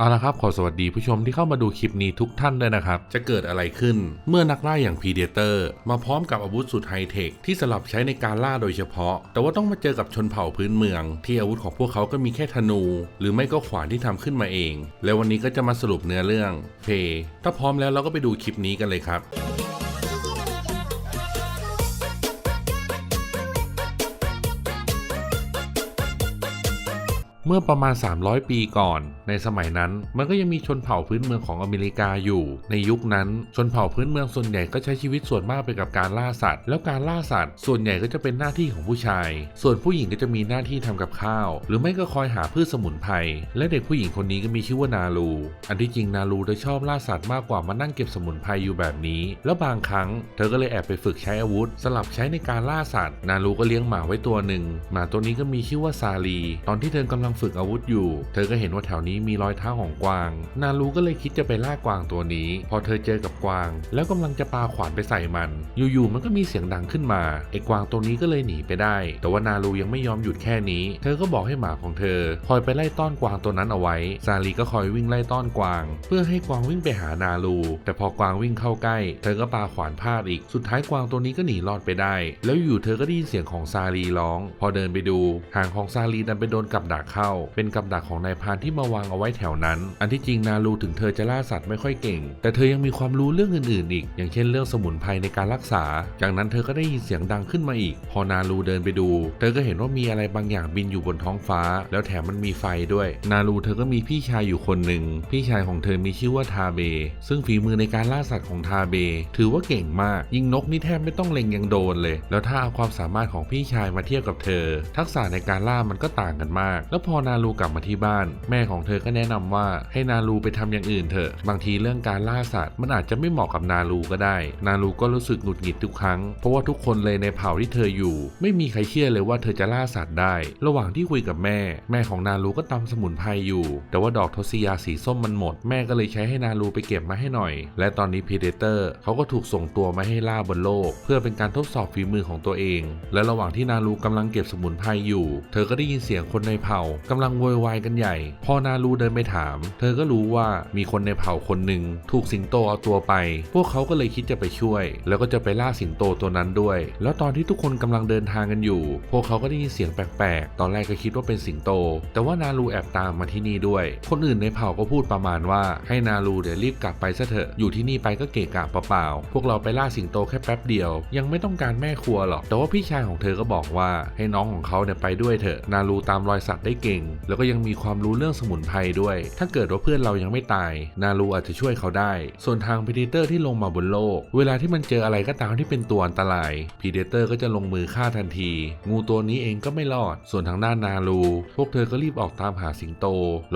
เอาละครับขอสวัสดีผู้ชมที่เข้ามาดูคลิปนี้ทุกท่านด้วยนะครับ จะเกิดอะไรขึ้น เมื่อนักล่าอย่างพีเดเตอร์มาพร้อมกับอาวุธสุดไฮเทคที่สลับใช้ในการล่าโดยเฉพาะ แต่ว่าต้องมาเจอกับชนเผ่าพื้นเมือง ที่อาวุธของพวกเขาก็มีแค่ธนู หรือไม่ก็ขวานที่ทำขึ้นมาเอง แล้ววันนี้ก็จะมาสรุปเนื้อเรื่องเพถ้าพร้อมแล้วเราก็ไปดูคลิปนี้กันเลยครับ มื่อประมาณ 300 ปีก่อน ในสมัยนั้นมันก็ยังมีชนเผ่าพื้นเมืองของอเมริกาอยู่ ในยุคนั้นชนเผ่าพื้นเมืองส่วนใหญ่ก็ใช้ชีวิตส่วนมากไปกับการล่าสัตว์ แล้วการล่าสัตว์ ส่วนใหญ่ก็จะเป็นหน้าที่ของผู้ชาย ส่วนผู้หญิงก็จะมีหน้าที่ทำกับข้าว หรือไม่ก็คอยหาพืชสมุนไพรและเด็กผู้หญิงคนนี้ก็มีชื่อว่านาลูอันที่จริงนาลูเธอชอบล่าสัตว์มากกว่ามานั่งเก็บสมุนไพรอยู่แบบนี้ แล้วบางครั้ง เธอก็เลยแอบไปฝึกใช้อาวุธ สลับใช้ในการล่าสัตว์ นาลูก็เลี้ยงหมาไว้ตัวหนึ่งหมาตัวนี้ก็มีชื่อว่าซาลี ตอนที่เธอกำลังฝึกอาวุธอยู่ เธอก็เห็นว่าแถวนี้มีรอยเท้าของกวาง นาลูก็เลยคิดจะไปล่ากวางตัวนี้ พอเธอเจอกับกวาง แล้วกำลังจะปาขวานไปใส่มัน อยู่ๆมันก็มีเสียงดังขึ้นมาไอ้กวางตัวนี้ก็เลยหนีไปได้ แต่ว่านาลูยังไม่ยอมหยุดแค่นี้ เธอก็บอกให้หมาของเธอ คอยไปไล่ต้อนกวางตัวนั้นเอาไว้ ซาลีก็คอยวิ่งไล่ต้อนกวาง เพื่อให้กวางวิ่งไปหานาลูแต่พอกวางวิ่งเข้าใกล้ เธอก็ปาขวานพลาดอีก สุดท้ายกวางตัวนี้ก็หนีรอดไปได้ แล้วอยู่เธอก็ได้ยินเสียงของซาลีร้อง พอเดินไปดูหางของซาลีดันไปโดนกับดักเข้าเป็นกับดักของนายพานที่มาวางเอาไว้แถวนั้น อันที่จริงนาลูถึงเธอจะล่าสัตว์ไม่ค่อยเก่ง แต่เธอยังมีความรู้เรื่องอื่นๆ อีก อย่างเช่นเรื่องสมุนไพรในการรักษา จากนั้นเธอก็ได้ยินเสียงดังขึ้นมาอีก พอนาลูเดินไปดู เธอก็เห็นว่ามีอะไรบางอย่างบินอยู่บนท้องฟ้า แล้วแถมมันมีไฟด้วย นาลูเธอก็มีพี่ชายอยู่คนหนึ่ง พี่ชายของเธอมีชื่อว่าทาเบ ซึ่งฝีมือในการล่าสัตว์ของทาเบ ถือว่าเก่งมาก ยิงนกนี่แทบไม่ต้องเล็งยังโดนเลย แล้วถ้าเอาความสามารถของพี่ชายมาเทียบกับเธอ ทักษะในการล่ามันก็ต่างกันมาก แล้วพอนาลูกลับมาที่บ้าน แม่ของเธอก็แนะนำว่าให้นาลูไปทำอย่างอื่นเถอะ บางทีเรื่องการล่าสัตว์มันอาจจะไม่เหมาะกับนาลูก็ได้ นาลูก็รู้สึกหงุดหงิดทุกครั้ง เพราะว่าทุกคนเลยในเผ่าที่เธออยู่ ไม่มีใครเชื่อเลยว่าเธอจะล่าสัตว์ได้ ระหว่างที่คุยกับแม่ แม่ของนาลูก็ตำสมุนไพรอยู่ แต่ว่าดอกทศยาสีส้มมันหมด แม่ก็เลยใช้ให้นาลูไปเก็บมาให้หน่อย และตอนนี้พีเดเตอร์เขาก็ถูกส่งตัวมาให้ล่าบนโลก เพื่อเป็นการทดสอบฝีมือของตัวเอง และระหว่างที่นาลูกำลังเก็บสมุนไพรอยู่ เธอก็ได้ยินเสียงคนในเผ่ากำลังโวยวายกันใหญ่ พอนาลูเดินไปถาม เธอก็รู้ว่ามีคนในเผ่าคนหนึ่งถูกสิงโตเอาตัวไป พวกเขาก็เลยคิดจะไปช่วย แล้วก็จะไปล่าสิงโตตัวนั้นด้วย แล้วตอนที่ทุกคนกำลังเดินทางกันอยู่ พวกเขาก็ได้ยินเสียงแปลกๆ ตอนแรกก็คิดว่าเป็นสิงโต แต่ว่านาลูแอบตามมาที่นี่ด้วย คนอื่นในเผ่าก็พูดประมาณว่าให้นาลูเดี๋ยวรีบกลับไปซะเถอะ อยู่ที่นี่ไปก็เกะกะเปล่าๆ พวกเราไปล่าสิงโตแค่แป๊บเดียว ยังไม่ต้องการแม่ครัวหรอก แต่ว่าพี่ชายของเธอก็บอกว่าให้น้องของเขาเนี่ยไปด้วยเถอะ นาลูตามรอยสัตว์ได้เก่งแล้วก็ยังมีความรู้เรื่องสมุนไพรด้วย ถ้าเกิดว่าเพื่อนเรายังไม่ตาย นาลูอาจจะช่วยเขาได้ ส่วนทางพีเดเตอร์ที่ลงมาบนโลก เวลาที่มันเจออะไรก็ตามที่เป็นตัวอันตรายพีเดเตอร์ก็จะลงมือฆ่าทันที งูตัวนี้เองก็ไม่รอด ส่วนทางด้านนาลูพวกเธอก็รีบออกตามหาสิงโต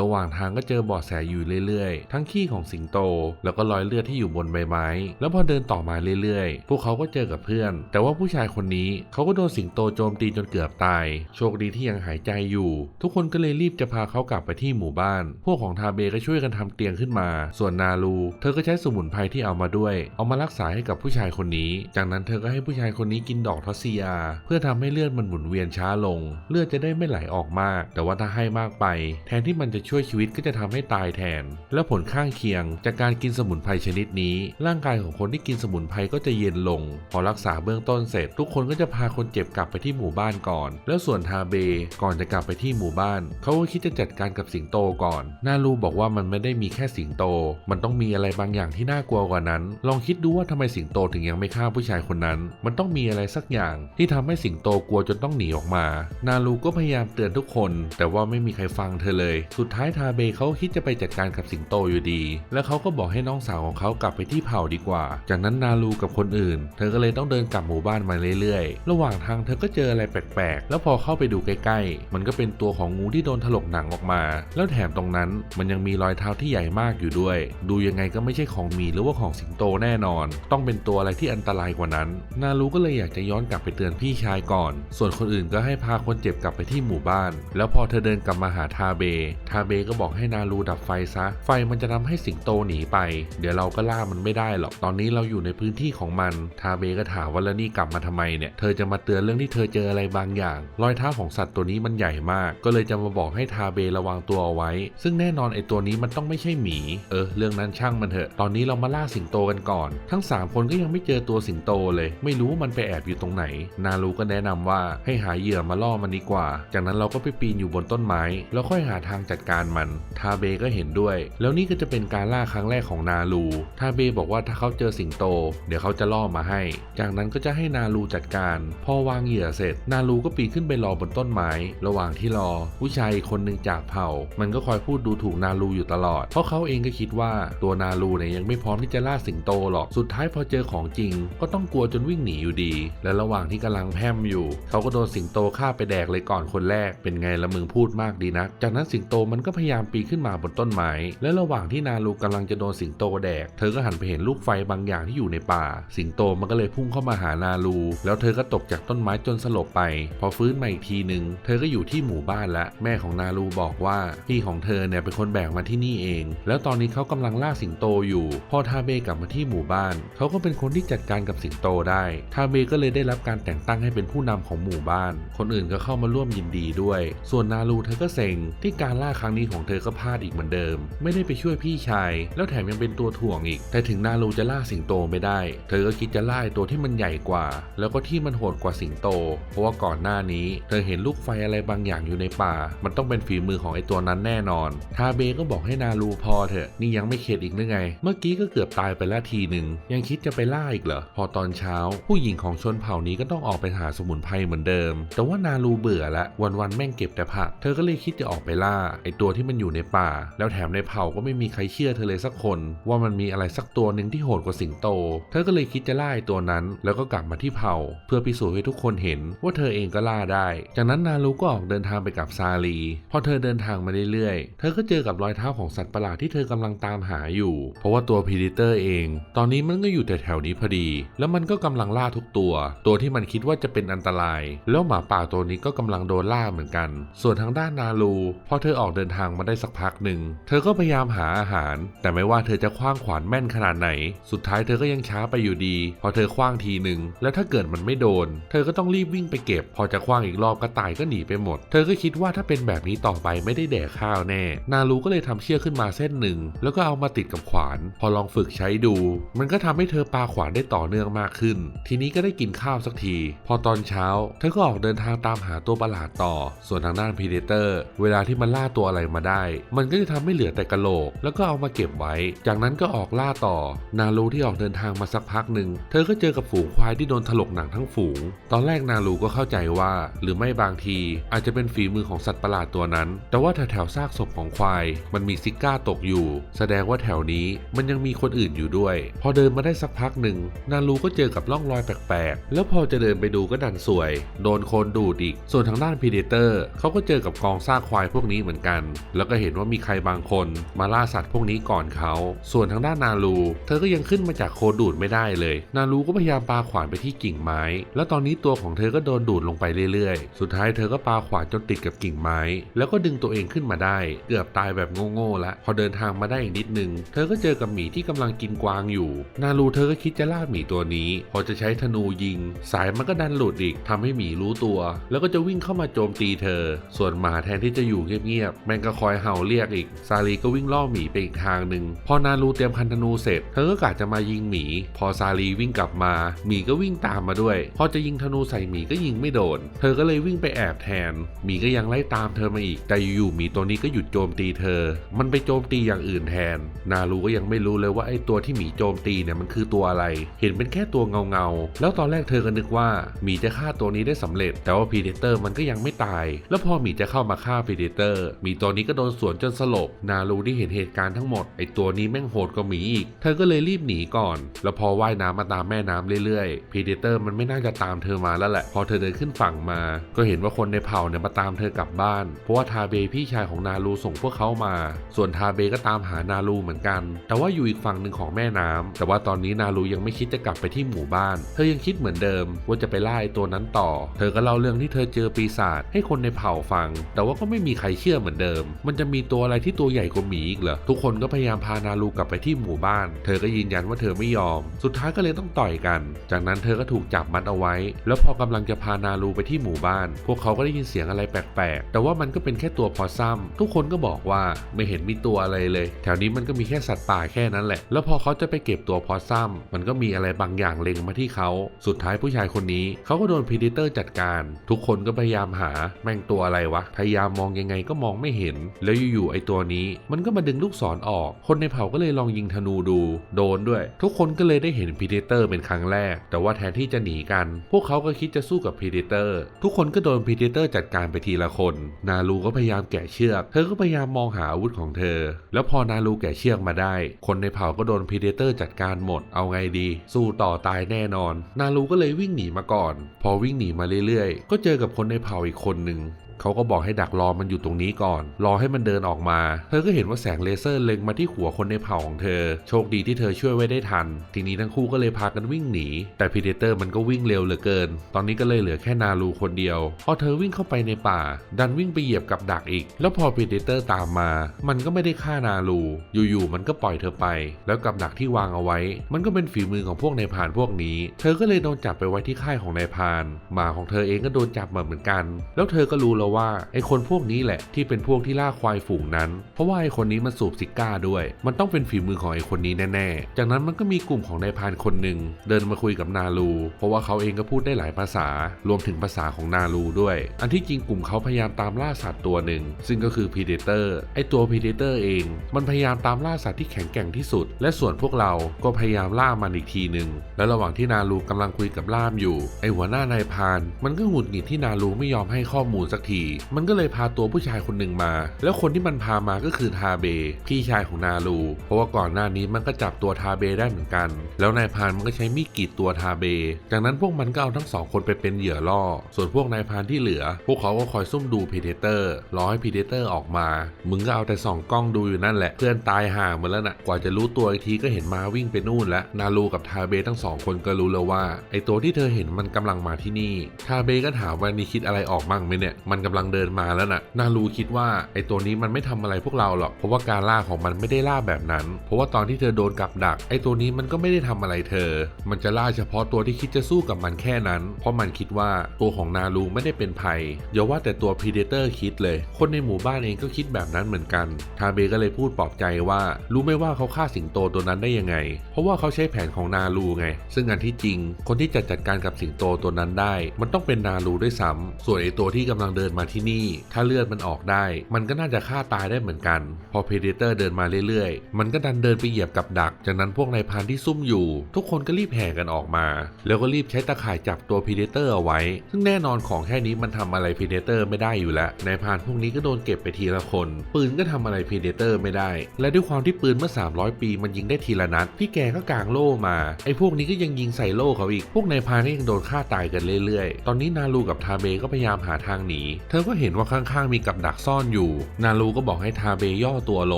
ระหว่างทางก็เจอเบาะแสอยู่เรื่อยๆ ทั้งขี้ของสิงโต แล้วก็รอยเลือดที่อยู่บนใบไม้ แล้วพอเดินต่อมาเรื่อยๆ พวกเขาก็เจอกับเพื่อน แต่ว่าผู้ชายคนนี้เขาก็โดนสิงโตโจมตีจนเกือบตาย โชคดีที่ยังหายใจอยู่ ทุกคนก็เลยรีบจะพาเขากลับไปที่หมู่บ้าน พวกของทาเบก็ช่วยกันทำเตียงขึ้นมา ส่วนนาลูเธอก็ใช้สมุนไพรที่เอามาด้วย เอามารักษาให้กับผู้ชายคนนี้ จากนั้นเธอก็ให้ผู้ชายคนนี้กินดอกทอสซิยา เพื่อทำให้เลือดมันหมุนเวียนช้าลง เลือดจะได้ไม่ไหลออกมาก แต่ว่าถ้าให้มากไป แทนที่มันจะช่วยชีวิตก็จะทำให้ตายแทน และผลข้างเคียง จากการกินสมุนไพรชนิดนี้ ร่างกายของคนที่กินสมุนไพรก็จะเย็นลง พอรักษาเบื้องต้นเสร็จ ทุกคนก็จะพาคนเจ็บกลับไปที่หมู่บ้านก่อน แล้วส่วนทาเบก่อนจะกลับไปที่หมู่บ้านเขาก็คิดจะจัดการกับสิงโตก่อน นาลูบอกว่ามันไม่ได้มีแค่สิงโต มันต้องมีอะไรบางอย่างที่น่ากลัวกว่านั้น ลองคิดดูว่าทำไมสิงโตถึงยังไม่ฆ่าผู้ชายคนนั้น มันต้องมีอะไรสักอย่างที่ทำให้สิงโตกลัวจนต้องหนีออกมา นาลูก็พยายามเตือนทุกคน แต่ว่าไม่มีใครฟังเธอเลย สุดท้ายทาเบเขาคิดจะไปจัดการกับสิงโตอยู่ดี แล้วเขาก็บอกให้น้องสาวของเขากลับไปที่เผ่าดีกว่า จากนั้นนาลูกับคนอื่น เธอก็เลยต้องเดินกลับหมู่บ้านมาเรื่อยๆ ระหว่างทางเธอก็เจออะไรแปลกๆ แล้วพอเข้าไปดูใกล้ๆ มันก็เป็นตัวของงูที่โดนถลกหนังออกมา แล้วแถมตรงนั้นมันยังมีรอยเท้าที่ใหญ่มากอยู่ด้วย ดูยังไงก็ไม่ใช่ของมีหรือว่าของสิงโตแน่นอน ต้องเป็นตัวอะไรที่อันตรายกว่านั้น นาลูก็เลยอยากจะย้อนกลับไปเตือนพี่ชายก่อน ส่วนคนอื่นก็ให้พาคนเจ็บกลับไปที่หมู่บ้าน แล้วพอเธอเดินกลับมาหาทาเบ ทาเบก็บอกให้นาลูดับไฟซะ ไฟมันจะทำให้สิงโตหนีไป เดี๋ยวเราก็ล่ามันไม่ได้หรอก ตอนนี้เราอยู่ในพื้นที่ของมัน ทาเบก็ถามว่าแล้วนี่กลับมาทำไมเนี่ย เธอจะมาเตือนเรื่องที่เธอเจออะไรบางอย่าง รอยเท้าของสัตว์ตัวนี้มันใหญ่มาก ก็เลยจะจะมาบอกให้ทาเบระวังตัวเอาไว้ ซึ่งแน่นอนไอตัวนี้มันต้องไม่ใช่หมี เออ เรื่องนั้นช่างมันเถอะ ตอนนี้เรามาล่าสิงโตกันก่อน ทั้ง 3 คนก็ยังไม่เจอตัวสิงโตเลย ไม่รู้ว่ามันไปแอบอยู่ตรงไหน นารูก็แนะนำว่าให้หาเหยื่อมาล่อมันดีกว่า จากนั้นเราก็ไปปีนอยู่บนต้นไม้ แล้วค่อยหาทางจัดการมัน ทาเบก็เห็นด้วย แล้วนี่ก็จะเป็นการล่าครั้งแรกของนารู ทาเบบอกว่าถ้าเขาเจอสิงโต เดี๋ยวเขาจะล่อมาให้ จากนั้นก็จะให้นารูจัดการ พอวางเหยื่อเสร็จ นารูก็ปีนขึ้นไปรอบนต้นไม้ ระหว่างที่รอผู้ชายคนหนึ่งจากเผ่า มันก็คอยพูดดูถูกนารูอยู่ตลอด เพราะเขาเองก็คิดว่าตัวนารูเนี่ยยังไม่พร้อมที่จะล่าสิงโตหรอก สุดท้ายพอเจอของจริง ก็ต้องกลัวจนวิ่งหนีอยู่ดี และระหว่างที่กำลังแพมอยู่ เขาก็โดนสิงโตฆ่าไปแดกเลยก่อนคนแรก เป็นไงละมึงพูดมากดีนักจากนั้นสิงโตมันก็พยายามปีนขึ้นมาบนต้นไม้ และระหว่างที่นารูกำลังจะโดนสิงโตแดก เธอก็หันไปเห็นลูกไฟบางอย่างที่อยู่ในป่า สิงโตมันก็เลยพุ่งเข้ามาหานารู แล้วเธอก็ตกจากต้นไม้จนสลบไป พอฟื้นมาอีกทีหนึ่งเธอก็อยู่ที่หมู่บ้านแล้วแม่ของนารูบอกว่าพี่ของเธอเนี่ยเป็นคนแบกมาที่นี่เอง แล้วตอนนี้เขากำลังล่าสิงโตอยู่พอทาเบกลับมาที่หมู่บ้าน เขาก็เป็นคนที่จัดการกับสิงโตได้ ทาเบก็เลยได้รับการแต่งตั้งให้เป็นผู้นำของหมู่บ้าน คนอื่นก็เข้ามาร่วมยินดีด้วย ส่วนนารูเธอก็เซ็งที่การล่าครั้งนี้ของเธอก็พลาดอีกเหมือนเดิม ไม่ได้ไปช่วยพี่ชาย แล้วแถมยังเป็นตัวถ่วงอีก แต่ถึงนารูจะล่าสิงโตไม่ได้ เธอก็คิดจะล่าตัวที่มันใหญ่กว่า แล้วก็ที่มันโหดกว่าสิงโต เพราะว่าก่อนหน้านี้ เธอเห็นลูกไฟอะไรบางอย่างอยู่ในป่ามันต้องเป็นฝีมือของไอ้ตัวนั้นแน่นอน ทาเบก็บอกให้นารูพอเถอะ นี่ยังไม่เข็ดอีกหรือไง เมื่อกี้ก็เกือบตายไปแล้วทีหนึ่ง ยังคิดจะไปล่าอีกเหรอ พอตอนเช้า ผู้หญิงของชนเผ่านี้ก็ต้องออกไปหาสมุนไพรเหมือนเดิม แต่ว่านารูเบื่อละวันๆแม่งเก็บแต่ผัก เธอก็เลยคิดจะออกไปล่า ไอ้ตัวที่มันอยู่ในป่า แล้วแถมในเผ่าก็ไม่มีใครเชื่อเธอเลยสักคน ว่ามันมีอะไรสักตัวหนึ่งที่โหดกว่าสิงโต เธอก็เลยคิดจะล่าไอ้ตัวนั้น แล้วก็กลับมาที่เผ่า เพื่อพิสูจน์ให้ทุกคนเห็นว่าเธอเองก็ล่าได้ จากนั้นนารูก็ออกเดินทางไปกับซาลี พอเธอเดินทางมาเรื่อยๆ เธอก็เจอกับรอยเท้าของสัตว์ประหลาดที่เธอกำลังตามหาอยู่ เพราะว่าตัวพีดิเตอร์เอง ตอนนี้มันก็อยู่แถวๆนี้พอดี แล้วมันก็กำลังล่าทุกตัว ตัวที่มันคิดว่าจะเป็นอันตราย แล้วหมาป่าตัวนี้ก็กำลังโดนล่าเหมือนกัน ส่วนทางด้านนารูพอเธอออกเดินทางมาได้สักพักหนึ่ง เธอก็พยายามหาอาหาร แต่ไม่ว่าเธอจะคว้างขวานแม่นขนาดไหน สุดท้ายเธอก็ยังช้าไปอยู่ดี พอเธอคว้างทีหนึ่งแล้วถ้าเกิดมันไม่โดน เธอก็ต้องรีบวิ่งไปเก็บ พอจะคว้างอีกรอบกระต่ายก็หนีไปหมด เธอก็คิดว่าถ้าเป็นแบบนี้ต่อไปไม่ได้แดกข้าวแน่ นารูก็เลยทำเชือกขึ้นมาเส้นหนึ่ง แล้วก็เอามาติดกับขวาน พอลองฝึกใช้ดู มันก็ทำให้เธอปาขวานได้ต่อเนื่องมากขึ้น ทีนี้ก็ได้กินข้าวสักที พอตอนเช้า เธอก็ออกเดินทางตามหาตัวประหลาดต่อ ส่วนทางด้านพีเดเตอร์ เวลาที่มันล่าตัวอะไรมาได้ มันก็จะทำให้เหลือแต่กระโหลก แล้วก็เอามาเก็บไว้ จากนั้นก็ออกล่าต่อ นารูที่ออกเดินทางมาสักพักหนึ่ง เธอก็เจอกับฝูงควายที่โดนถลกหนังทั้งฝูง ตอนแรกนารูก็เข้าใจว่า หรือไม่บางทีอาจจะเป็นฝีมือของสัตว์ประหลาดตัวนั้น แต่ว่าแถวๆซากศพของควาย มันมีซิก้าตกอยู่ แสดงว่าแถวนี้มันยังมีคนอื่นอยู่ด้วย พอเดินมาได้สักพักหนึ่งนารูก็เจอกับร่องรอยแปลกๆ แล้วพอจะเดินไปดูก็ดันสวย โดนโคลนดูดอีก ส่วนทางด้านพีเดเตอร์เขาก็เจอกับกองซากควายพวกนี้เหมือนกัน แล้วก็เห็นว่ามีใครบางคนมาล่าสัตว์พวกนี้ก่อนเขา ส่วนทางด้านนารู เธอก็ยังขึ้นมาจากโคลนดูดไม่ได้เลย นารูก็พยายามปาขวานไปที่กิ่งไม้ แล้วตอนนี้ตัวของเธอก็โดนดูดลงไปเรื่อยๆ สุดท้ายเธอก็ปาขวานจนติดกับกิ่งไม้ แล้วก็ดึงตัวเองขึ้นมาได้ เกือบตายแบบโง่ๆละพอเดินทางมาได้อีกนิดนึง เธอก็เจอกับหมีที่กำลังกินกวางอยู่ นารูเธอก็คิดจะล่าหมีตัวนี้ พอจะใช้ธนูยิง สายมันก็ดันหลุดอีกทำให้หมีรู้ตัว แล้วก็จะวิ่งเข้ามาโจมตีเธอ ส่วนหมาแทนที่จะอยู่เงียบๆแมงก็คอยเห่าเรียกอีก ซาลีก็วิ่งล่อหมีไปอีกทางหนึ่งพอนารูเตรียมคันธนูเสร็จ เธอก็กะจะมายิงหมี พอซาลีวิ่งกลับมา หมีก็วิ่งตามมาด้วย พอจะยิงธนูใส่หมีก็ยิงไม่โดน เธอก็เลยวิ่งไปแอบแทน หมีก็ยังไล่ตามเธอมาอีก แต่อยู่ๆหมีตัวนี้ก็หยุดโจมตีเธอ มันไปโจมตีอย่างอื่นแทน นารูก็ยังไม่รู้เลยว่าไอ้ตัวที่หมีโจมตีเนี่ยมันคือตัวอะไร เห็นเป็นแค่ตัวเงาเงาๆแล้วตอนแรกเธอก็นึกว่าหมีจะฆ่าตัวนี้ได้สำเร็จ แต่ว่าพีเดเตอร์มันก็ยังไม่ตาย แล้วพอหมีจะเข้ามาฆ่าพีเดเตอร์หมีตัวนี้ก็โดนสวนจนสลบ นารูที่เห็นเหตุการณ์ทั้งหมดไอ้ตัวนี้แม่งโหดกว่าหมีอีก เธอก็เลยรีบหนีก่อน แล้วพอว่ายน้ำมาตามแม่น้ำเรื่อยๆพีเดเตอร์มันไม่น่าจะตามเธอมาแล้วแหละ พอเธอเดินขึ้นฝั่งมา ก็เห็นว่าคนในเผ่าเนี่ยมาตามเธอกลับบ้าน เพราะว่าทาเบพี่ชายของนารูส่งพวกเขามา ส่วนทาเบก็ตามหานารูเหมือนกัน แต่ว่าอยู่อีกฝั่งหนึ่งของแม่น้ำแต่ว่าตอนนี้นารูยังไม่คิดจะกลับไปที่หมู่บ้าน เธอยังคิดเหมือนเดิมว่าจะไปไล่ตัวนั้นต่อ เธอก็เล่าเรื่องที่เธอเจอปีศาจให้คนในเผ่าฟัง แต่ว่าก็ไม่มีใครเชื่อเหมือนเดิม มันจะมีตัวอะไรที่ตัวใหญ่กว่าหมีอีกเหรอ ทุกคนก็พยายามพานารูกลับไปที่หมู่บ้าน เธอก็ยืนยันว่าเธอไม่ยอม สุดท้ายก็เลยต้องต่อยกัน จากนั้นเธอก็ถูกจับมัดเอาไว้ แล้วพอกำลังจะพานารูไปที่หมู่บ้าน พวกเขาก็ได้ยินเสียงอะไรแปลกแต่ว่ามันก็เป็นแค่ตัวพอซัมทุกคนก็บอกว่าไม่เห็นมีตัวอะไรเลย แถวนี้มันก็มีแค่สัตว์ป่าแค่นั้นแหละ แล้วพอเขาจะไปเก็บตัวพอซัมมันก็มีอะไรบางอย่างเล็งมาที่เขาสุดท้ายผู้ชายคนนี้เขาก็โดนพีดิเตอร์จัดการ ทุกคนก็พยายามหาแม่งตัวอะไรวะพยายามมองยังไงก็มองไม่เห็น แล้วอยู่ๆไอตัวนี้ มันก็มาดึงลูกศรออกคนในเผ่าก็เลยลองยิงธนูดู โดนด้วย ทุกคนก็เลยได้เห็นพีดิเตอร์เป็นครั้งแรก แต่ว่าแทนที่จะหนีกัน พวกเขาก็คิดจะสู้กับพีดิเตอร์ทุกคนก็โดนพีดิเตอร์จัดการไปทีละคนนาลูก็พยายามแกะเชือก เธอก็พยายามมองหาอาวุธของเธอ แล้วพอนาลูแกะเชือกมาได้ คนในเผ่าก็โดนพีเดเตอร์จัดการหมด เอาไงดี สู้ต่อตายแน่นอน นาลูก็เลยวิ่งหนีมาก่อน พอวิ่งหนีมาเรื่อยๆ ก็เจอกับคนในเผ่าอีกคนหนึ่ง เขาก็บอกให้ดักรอมันอยู่ตรงนี้ก่อน รอให้มันเดินออกมา เธอก็เห็นว่าแสงเลเซอร์เล็งมาที่หัวคนในเผ่าของเธอ โชคดีที่เธอช่วยไว้ได้ทัน ทีนี้ทั้งคู่ก็เลยพากันวิ่งหนี แต่พีเดเตอร์มันก็วิ่งเร็วเหลือเกิน ตอนนี้ก็เลยเหลือแค่นาลูคนเดียว พอเธอวิ่งเข้าไปในป่า ดันวิ่งไปเหยียบกับดักอีก แล้วพอพีเดเตอร์ตามมา มันก็ไม่ได้ฆ่านาลู อยู่ๆมันก็ปล่อยเธอไป แล้วกับดักที่วางเอาไว้ มันก็เป็นฝีมือของพวกนายพานพวกนี้ เธอก็เลยโดนจับไปไว้ที่ค่ายของนายพาน หมาของเธอเองก็โดนจับมาเหมือนกัน แล้วเธอก็รู้แล้วว่าไอคนพวกนี้แหละที่เป็นพวกที่ล่าควายฝูงนั้น เพราะว่าไอคนนี้มันสูบซิก้าด้วย มันต้องเป็นฝีมือของไอคนนี้แน่ๆ จากนั้นมันก็มีกลุ่มของนายพานคนหนึ่งเดินมาคุยกับนาลูเพราะว่าเขาเองก็พูดได้หลายภาษา รวมถึงภาษาของนาลูด้วย อันที่จริงกลุ่มเขาพยายามตามล่าสัตว์ตัวหนึ่ง ซึ่งก็คือพีเดเตอร์ ไอตัวพีเดเตอร์เอง มันพยายามตามล่าสัตว์ที่แข็งแกร่งที่สุด และส่วนพวกเราก็พยายามล่ามันอีกทีหนึ่ง และระหว่างที่นาลูกำลังคุยกับล่ามอยู่ ไอหัวหน้านายพาน มันก็หงุดหงิดที่นาลูไม่ยอมให้ข้อมูลสักทีมันก็เลยพาตัวผู้ชายคนหนึ่งมา แล้วคนที่มันพามาก็คือทาเบ พี่ชายของนาลูเพราะว่าก่อนหน้านี้มันก็จับตัวทาเบได้เหมือนกัน แล้วนายพานมันก็ใช้มีดกรีดตัวทาเบ จากนั้นพวกมันก็เอาทั้งสองคนไปเป็นเหยื่อล่อ ส่วนพวกนายพานที่เหลือ พวกเขาก็คอยซุ่มดูพีเดเตอร์รอให้พีเดเตอร์ออกมา มึงก็เอาแต่ส่องกล้องดูอยู่นั่นแหละ เพื่อนตายห่าหมดแล้วน่ะ กว่าจะรู้ตัวอีกทีก็เห็นมาวิ่งไปนู่นแล้ว นาลูกับทาเบทั้งสองคนก็รู้แล้วว่า ไอตัวที่เธอเห็นมันกำลังมาที่นี่ ทาเบก็ถามว่านี่คิดอะไรออกมั่งไหมเนี่ย มันกำลังเดินมาแล้วน่ะ นาลูคิดว่าไอตัวนี้มันไม่ทำอะไรพวกเราหรอก เพราะว่าการล่าของมันไม่ได้ล่าแบบนั้น เพราะว่าตอนที่เธอโดนกับดัก ไอตัวนี้มันก็ไม่ได้ทำอะไรเธอ มันจะล่าเฉพาะตัวที่คิดจะสู้กับมันแค่นั้น เพราะมันคิดว่าตัวของนาลูไม่ได้เป็นภัยอย่าว่าแต่ตัวพรีเดเตอร์คิดเลย คนในหมู่บ้านเองก็คิดแบบนั้นเหมือนกัน ทาเบก็เลยพูดปลอบใจว่า รู้ไหมว่าเขาฆ่าสิงโตตัวนั้นได้ยังไง เพราะว่าเขาใช้แผนของนาลูไง ซึ่งอันที่จริง คนที่จะจัดการกับสิงโตตัวนั้นได้ มันต้องเป็นนาลูด้วยซ้ำส่วนไอตัวที่กำลังเดินมาที่นี่ ถ้าเลือดมันออกได้ มันก็น่าจะฆ่าตายได้เหมือนกัน พอเพเดเตอร์เดินมาเรื่อยๆ มันก็ดันเดินไปเหยียบกับดัก จากนั้นพวกนายพรานที่ซุ่มอยู่ ทุกคนก็รีบแห่กันออกมา แล้วก็รีบใช้ตะข่ายจับตัวเพเดเตอร์เอาไว้ ซึ่งแน่นอนของแค่นี้มันทำอะไรเพเดเตอร์ไม่ได้อยู่แล้วนายพรานพวกนี้ก็โดนเก็บไปทีละคน ปืนก็ทำอะไรเพเดเตอร์ไม่ได้ และด้วยความที่ปืนเมื่อ 300 ปีมันยิงได้ทีละนัดพี่แกก็กางโล่มาไอ้พวกนี้ก็ยังยิงใส่โล่เขาอีกพวกนายพรานก็ยังโดนฆ่าตายกันเรื่อยๆ ตอนนี้นาลูกับทาเบก็พยายามหาทางหนีเธอก็เห็นว่าข้างๆมีกับดักซ่อนอยู่ นาลูก็บอกให้ทาเบย่อตัวล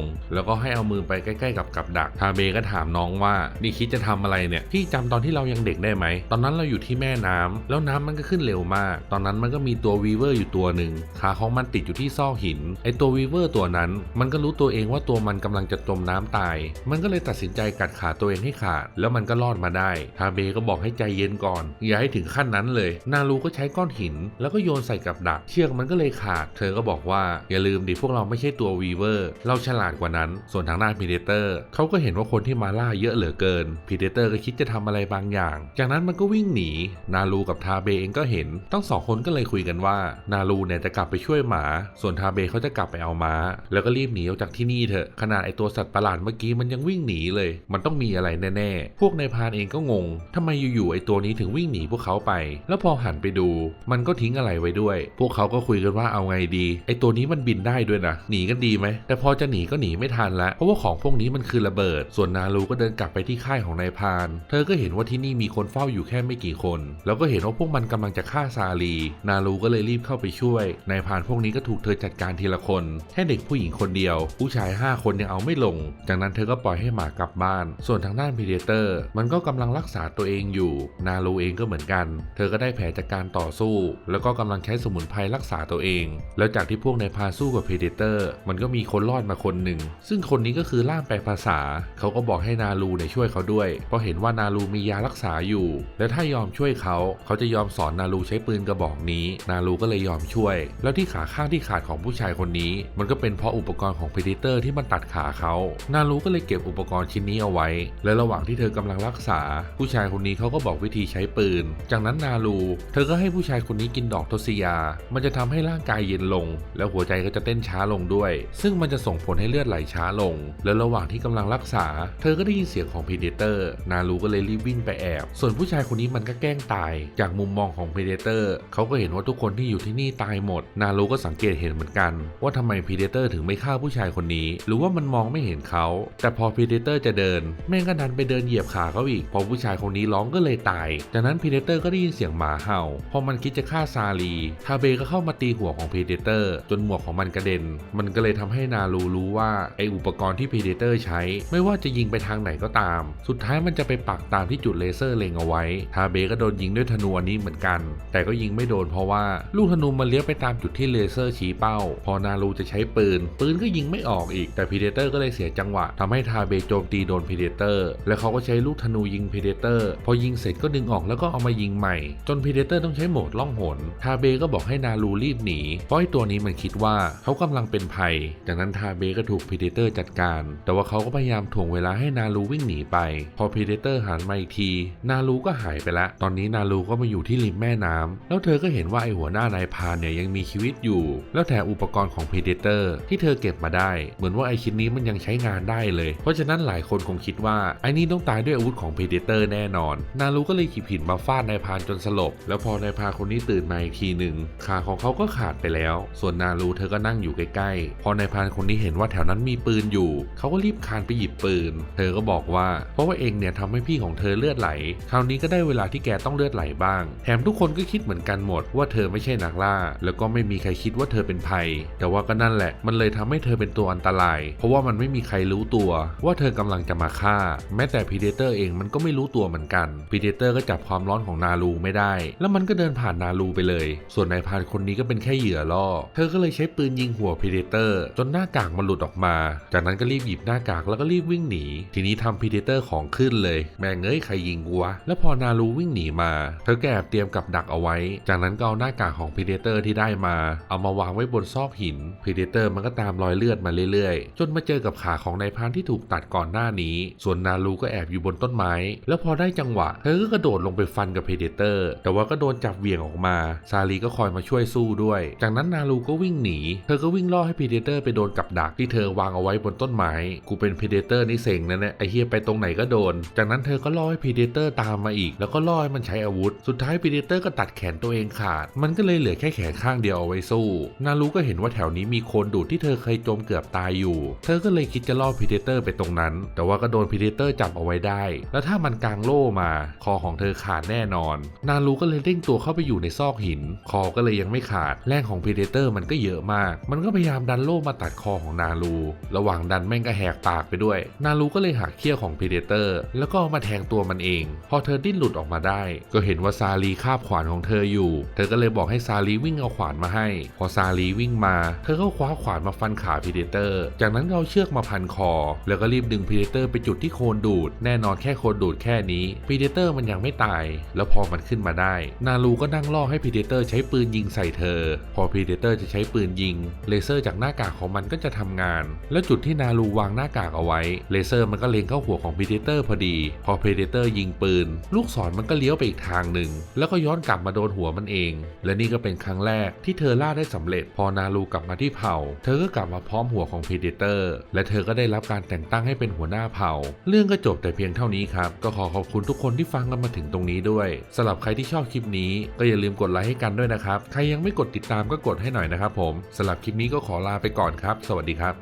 ง แล้วก็ให้เอามือไปใกล้ๆกับกับดัก ทาเบก็ถามน้องว่า นี่คิดจะทำอะไรเนี่ย พี่จำตอนที่เรายังเด็กได้ไหม ตอนนั้นเราอยู่ที่แม่น้ำแล้วน้ำมันก็ขึ้นเร็วมาก ตอนนั้นมันก็มีตัววีเวอร์อยู่ตัวหนึ่ง ขาของมันติดอยู่ที่ซอกหิน ไอตัววีเวอร์ตัวนั้น มันก็รู้ตัวเองว่าตัวมันกำลังจะจมน้ำตาย มันก็เลยตัดสินใจกัดขาตัวเองให้ขาด แล้วมันก็รอดมาได้ ทาเบก็บอกให้ใจเย็นก่อน อย่าให้ถึงขั้นนั้นเลย นารูก็ใช้ก้อนหิน แล้วก็โยนใส่กับดัก เชือกมันก็เลยขาด เธอก็บอกว่าอย่าลืมดิพวกเราไม่ใช่ตัววีเวอร์เราฉลาดกว่านั้น ส่วนทางด้านพีเดเตอร์เขาก็เห็นว่าคนที่มาล่าเยอะเหลือเกินพีเดเตอร์ก็คิดจะทำอะไรบางอย่าง จากนั้นมันก็วิ่งหนี นารูกับทาเบเองก็เห็นทั้งสองคนก็เลยคุยกันว่า นารูเนี่ยจะกลับไปช่วยหมา ส่วนทาเบเขาจะกลับไปเอาม้า แล้วก็รีบหนีออกจากที่นี่เถอะขนาดไอตัวสัตว์ประหลาดเมื่อกี้มันยังวิ่งหนีเลย มันต้องมีอะไรแน่ๆพวกนายพานเองก็งงทำไมอยู่ๆไอตัวนี้ถึงวิ่งหนีพวกเขาไป แล้วพอหันไปดู มันก็ทิ้งอะไรไว้ด้วย พวกเขาก็ก็คุยกันว่าเอาไงดี ไอตัวนี้มันบินได้ด้วยนะ หนีกันดีไหม แต่พอจะหนีก็หนีไม่ทันละ เพราะว่าของพวกนี้มันคือระเบิด ส่วนนารูก็เดินกลับไปที่ค่ายของนายพาน เธอก็เห็นว่าที่นี่มีคนเฝ้าอยู่แค่ไม่กี่คน แล้วก็เห็นว่าพวกมันกำลังจะฆ่าซาลี นารูก็เลยรีบเข้าไปช่วย นายพานพวกนี้ก็ถูกเธอจัดการทีละคน แค่เด็กผู้หญิงคนเดียว ผู้ชาย 5 คนยังเอาไม่ลง จากนั้นเธอก็ปล่อยให้หมากลับบ้าน ส่วนทางด้านพีเดเตอร์ มันก็กำลังรักษาตัวเองอยู่ นารูเองก็เหมือนกัน เธอก็ได้แผลจากการต่อสู้ แล้วก็กำลังใช้สมุนไพรรักษาษาตัวเอง แล้วจากที่พวกนายพาสู้กับเพเดเตอร์มันก็มีคนรอดมาคนหนึ่ง ซึ่งคนนี้ก็คือล่ามแปลภาษา เขาก็บอกให้นาลูเนี่ยช่วยเขาด้วย เพราะเห็นว่านาลูมียารักษาอยู่ และถ้ายอมช่วยเขา เขาจะยอมสอนนาลูใช้ปืนกระบอกนี้ นาลูก็เลยยอมช่วย แล้วที่ขาข้างที่ขาดของผู้ชายคนนี้ มันก็เป็นเพราะอุปกรณ์ของเพเดเตอร์ที่มันตัดขาเขา นาลูก็เลยเก็บอุปกรณ์ชิ้นนี้เอาไว้ และระหว่างที่เธอกำลังรักษา ผู้ชายคนนี้เขาก็บอกวิธีใช้ปืน จากนั้นนาลูเธอก็ให้ผู้ชายคนนี้กินดอกทศยา มันจะทำให้ร่างกายเย็นลง แล้วหัวใจก็จะเต้นช้าลงด้วย ซึ่งมันจะส่งผลให้เลือดไหลช้าลง และระหว่างที่กำลังรักษา เธอก็ได้ยินเสียงของพีเดเตอร์ นาลูก็เลยรีบวิ่งไปแอบ ส่วนผู้ชายคนนี้มันก็แกล้งตาย จากมุมมองของพีเดเตอร์ เขาก็เห็นว่าทุกคนที่อยู่ที่นี่ตายหมด นาลูก็สังเกตเห็นเหมือนกัน ว่าทำไมพีเดเตอร์ถึงไม่ฆ่าผู้ชายคนนี้ หรือว่ามันมองไม่เห็นเขา แต่พอพีเดเตอร์จะเดิน แม่งก็ดันไปเดินเหยียบขาเขาอีก พอผู้ชายคนนี้ร้องก็เลยตาย จากนั้นพีเดเตอร์ก็ได้ยินเสียงหมาเห่า พอมันคิดจะฆ่าซาลี ทาเบก็เข้ามาตีหัวของพีเดเตอร์จนหมวกของมันกระเด็น มันก็เลยทำให้นาลูรู้ว่าไออุปกรณ์ที่พีเดเตอร์ใช้ ไม่ว่าจะยิงไปทางไหนก็ตาม สุดท้ายมันจะไปปักตามที่จุดเลเซอร์เล็งเอาไว้ทาเบก็โดนยิงด้วยธนูอันนี้เหมือนกัน แต่ก็ยิงไม่โดนเพราะว่าลูกธนูมันเลี้ยวไปตามจุดที่เลเซอร์ชี้เป้า พอนาลูจะใช้ปืน ปืนก็ยิงไม่ออกอีก แต่พีเดเตอร์ก็เลยเสียจังหวะทำให้ทาเบโจมตีโดนพีเดเตอร์แล้วเขาก็ใช้ลูกธนูยิงพีเดเตอร์พอยิงเสร็จก็ดึงออกแล้วก็เอามายิงใหม่ จนพีเดเตอร์ต้องใช้โหมดล่องหนทาเบก็บอกให้นาลูรีบหนีเพราะไอ้ตัวนี้มันคิดว่าเขากำลังเป็นภัย จากนั้นทาเบก็ถูกพีเดเตอร์จัดการ แต่ว่าเขาก็พยายามถ่วงเวลาให้นาลูวิ่งหนีไป พอพีเดเตอร์หันมาอีกที นาลูก็หายไปละ ตอนนี้นาลูก็มาอยู่ที่ริมแม่น้ำแล้วเธอก็เห็นว่าไอหัวหน้านายพานเนี่ยยังมีชีวิตอยู่ แล้วแถมอุปกรณ์ของพีเดเตอร์ที่เธอเก็บมาได้ เหมือนว่าไอชิ้นนี้มันยังใช้งานได้เลย เพราะฉะนั้นหลายคนคงคิดว่าไอ้นี่ต้องตายด้วยอาวุธของพีเดเตอร์แน่นอน นาลูก็เลยขีบหินมาฟาดนายพานจนสลบ แล้วพอนายพานคนนี้ตื่นมาอีกทีหนึ่งขาของเขาก็ขาดไปแล้ว ส่วนนาลูเธอก็นั่งอยู่ใกล้ๆ พอนายพานคนนี้เห็นว่าแถวนั้นมีปืนอยู่ เขาก็รีบคานไปหยิบปืน เธอก็บอกว่า เพราะว่าเองเนี่ยทำให้พี่ของเธอเลือดไหล คราวนี้ก็ได้เวลาที่แกต้องเลือดไหลบ้าง แถมทุกคนก็คิดเหมือนกันหมดว่าเธอไม่ใช่นักล่า แล้วก็ไม่มีใครคิดว่าเธอเป็นภัย แต่ว่าก็นั่นแหละ มันเลยทำให้เธอเป็นตัวอันตราย เพราะว่ามันไม่มีใครรู้ตัว ว่าเธอกำลังจะมาฆ่า แม้แต่พีเดเตอร์เองมันก็ไม่รู้ตัวเหมือนกันพีเดเตอร์ก็จับความร้อนของนาลูไม่ได้ แล้วมันก็เดินผ่านนาลูไปเลย ส่วนนายพานคนนี้ก็เป็นแค่เหยื่อล่อ เธอก็เลยใช้ปืนยิงหัวพีเดเตอร์จนหน้ากากมันหลุดออกมา จากนั้นก็รีบหยิบหน้ากากแล้วก็รีบวิ่งหนี ทีนี้ทำพีเดเตอร์ของขึ้นเลย แม่งเอ้ยใครยิงกูวะ แล้วพอนาลูวิ่งหนีมา เธอแอบเตรียมกับดักเอาไว้ จากนั้นก็เอาหน้ากากของพีเดเตอร์ที่ได้มา เอามาวางไว้บนซอกหินพีเดเตอร์มันก็ตามรอยเลือดมาเรื่อยๆ จนมาเจอกับขาของนายพานที่ถูกตัดก่อนหน้านี้ ส่วนนาลูก็แอบอยู่บนต้นไม้ แล้วพอได้จังหวะ เธอก็กระโดดลงไปฟันกับพีเดเตอร์ แต่ว่าก็โดนจับเหวี่ยงออกมา ซาลีก็คอยมาช่วยสู้ด้วย จากนั้นนาลูก็วิ่งหนี เธอก็วิ่งล่อให้พีเดเตอร์ไปโดนกับดักที่เธอวางเอาไว้บนต้นไม้ กูเป็นพีเดเตอร์นี่เซ็งนะเนี่ยไอเฮียไปตรงไหนก็โดน จากนั้นเธอก็ล่อให้พีเดเตอร์ตามมาอีก แล้วก็ล่อให้มันใช้อาวุธ สุดท้ายพีเดเตอร์ก็ตัดแขนตัวเองขาด มันก็เลยเหลือแค่แขนข้างเดียวเอาไว้สู้ นาลูก็เห็นว่าแถวนี้มีโคลนดูดที่เธอเคยจมเกือบตายอยู่ เธอก็เลยคิดจะล่อพีเดเตอร์ไปตรงนั้น แต่ว่าก็โดนพีเดเตอร์จับเอาไว้ได้ แล้วถ้ามันกางโล่มา คอของเธอขาดแน่นอน นาลูก็เลยเร่งตัวเข้าไปอยู่ในซอกหิน คอก็เลยยังไม่ขาดแรงของพีเดเตอร์มันก็เยอะมาก มันก็พยายามดันโล่มาตัดคอของนาลูระหว่างดันแม่งก็แหกปากไปด้วย นาลูก็เลยหักเขี้ยวของพีเดเตอร์แล้วก็ามาแทงตัวมันเอง พอเธอดิ้นหลุดออกมาได้ ก็เห็นว่าซาลีคาบขวานของเธออยู่ เธอก็เลยบอกให้ซาลีวิ่งเอาขวานมาให้ พอซาลีวิ่งมา เธอก็คว้าขวานมาฟันขาพีเดเตอร์ จากนั้นเอาเชือกมาพันคอ แล้วก็รีบดึงพีเดเตอร์ไปจุดที่โคนดูด แน่นอนแค่โคนดูดแค่นี้พีเดเตอร์มันยังไม่ตาย แล้วพอมันขึ้นมาได้ นาลูก็นั่งล่อให้พีเดเตอร์ใช้ปืนยิงใส่เธอ พอพีเดเตอร์จะใช้ปืนยิง เลเซอร์จากหน้ากากของมันก็จะทำงาน แล้วจุดที่นาลูวางหน้ากากเอาไว้ เลเซอร์มันก็เล็งเข้าหัวของพีเดเตอร์พอดี พอพีเดเตอร์ยิงปืน ลูกศรมันก็เลี้ยวไปอีกทางหนึ่ง แล้วก็ย้อนกลับมาโดนหัวมันเอง และนี่ก็เป็นครั้งแรกที่เธอล่าได้สำเร็จ พอนาลูกลับมาที่เผ่า เธอก็กลับมาพร้อมหัวของพีเดเตอร์และเธอก็ได้รับการแต่งตั้งให้เป็นหัวหน้าเผ่า เรื่องก็จบแต่เพียงเท่านี้ครับ ก็ขอขอบคุณทุกคนที่ฟังกันมาถึงตรงนี้ด้วยสำหรับใครที่ชอบคลิปนี้ก็อย่าลืมกดไลค์ให้กันด้วยนะครับ ใครยังไม่กดติดตามก็กดให้หน่อยนะครับผมสำหรับคลิปนี้ก็ขอลาไปก่อนครับ สวัสดีครับ